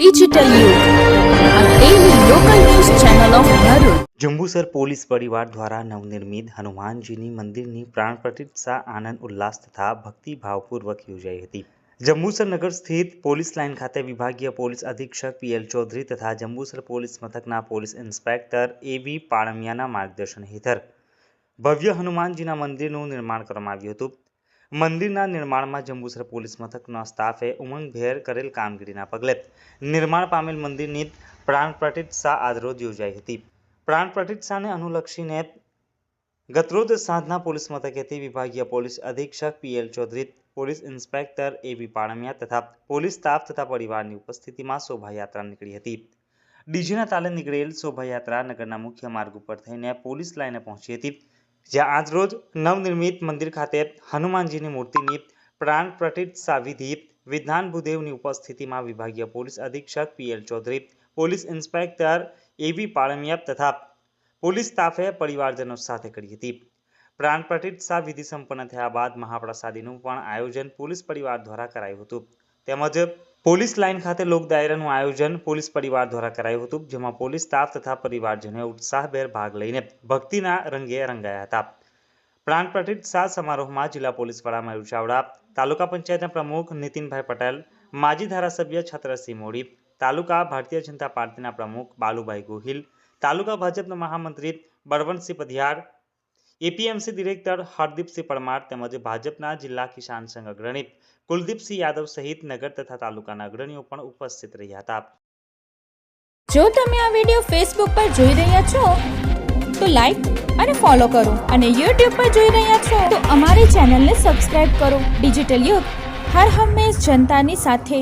Digital. Jambusar police પરિવાર દ્વારા નવનિર્મિત હનુમાનજીની મંદિરની પ્રાણ પ્રતિષ્ઠા આનંદ, ઉલ્લાસ તથા ભક્તિભાવપૂર્વક યોજાઈ હતી જંબુસર નગર સ્થિત પોલીસ લાઇન ખાતે વિભાગીય પોલીસ અધિક્ષક પીએલ ચૌધરી તથા જંબુસર પોલીસ મથકના પોલીસ ઇન્સ્પેક્ટર એવી પાળમિયાના માર્ગદર્શન હેઠળ ભવ્ય હનુમાનજીના મંદિરનું નિર્માણ કરવામાં આવ્યું હતું મંદિરના નિર્માણમાં જંબુસર પોલીસ મથકના સ્ટાફે ઉમંગભેર કરેલ કામગીરીના પગલે નિર્માણ પામેલ મંદિરની પ્રાણ પ્રતિષ્ઠા આજરોજ યોજાઈ હતી. પ્રાણ પ્રતિષ્ઠાને અનુલક્ષીને ગતરોજ સાંજના પોલીસ મથકેથી વિભાગીય પોલીસ અધિક્ષક PL Chaudhary, police inspector A B Palmiya તથા પોલીસ સ્ટાફ તથા પરિવારની ઉપસ્થિતિમાં શોભાયાત્રા નીકળી હતી. ડીજેના તાલે નીકળેલ શોભાયાત્રા નગરના મુખ્ય માર્ગ ઉપર થઈને પોલીસ લાઈને પહોંચી હતી. જ્યાં આજરોજ નવનિર્મિત મંદિર ખાતે હનુમાનજીની મૂર્તિની પ્રાણ પ્રતિષ્ઠા વિધિ વિધાન ભૂદેવની ઉપસ્થિતિમાં વિભાગીય પોલીસ અધિક્ષક પીએલ ચૌધરી, પોલીસ ઇન્સ્પેક્ટર એવી પાળમિયા તથા પોલીસ સ્ટાફે પરિવારજનો સાથે કરી હતી. પ્રાણ પ્રતિષ્ઠા વિધિ સંપન્ન થયા બાદ મહાપ્રસાદીનું પણ આયોજન પોલીસ પરિવાર દ્વારા કરાયું હતું. તેમજ પોલીસ લાઇન ખાતે લોક ડાયરાનું આયોજન પોલીસ પરિવાર દ્વારા કરાયું હતું, જેમાં પોલીસ સ્ટાફ તથા પરિવારજનોએ ઉત્સાહભેર ભાગ લઈને ભક્તિના રંગે રંગાયા હતા. પ્રાણ પ્રતિષ્ઠા સમારોહમાં જિલ્લા પોલીસ વડા મયુર ચાવડા તાલુકા પંચાયતના પ્રમુખ નીતિનભાઈ પટેલ, માજી ધારાસભ્ય છત્રસિંહ મોડી, તાલુકા ભારતીય જનતા પાર્ટીના પ્રમુખ બાલુભાઈ ગોહિલ, તાલુકા ભાજપના મહામંત્રી બળવંતસિંહ પધિયાર એપીએમસી ડિરેક્ટર હરદીપસિંહ પરમાર તેમજ ભાજપના જિલ્લા કિસાન સંઘ અગ્રણી કુલદીપસિંહ યાદવ સહિત નગર તથા તાલુકાના અગ્રણીઓ પણ ઉપસ્થિત રહ્યા હતા. જો તમે આ વિડિયો ફેસબુક પર જોઈ રહ્યા છો, તો લાઈક અને ફોલો કરો અને યુટ્યુબ પર જોઈ રહ્યા છો, તો અમારી ચેનલને સબસ્ક્રાઇબ કરો. ડિજિટલ યુગ હર હંમેશ જનતાની સાથે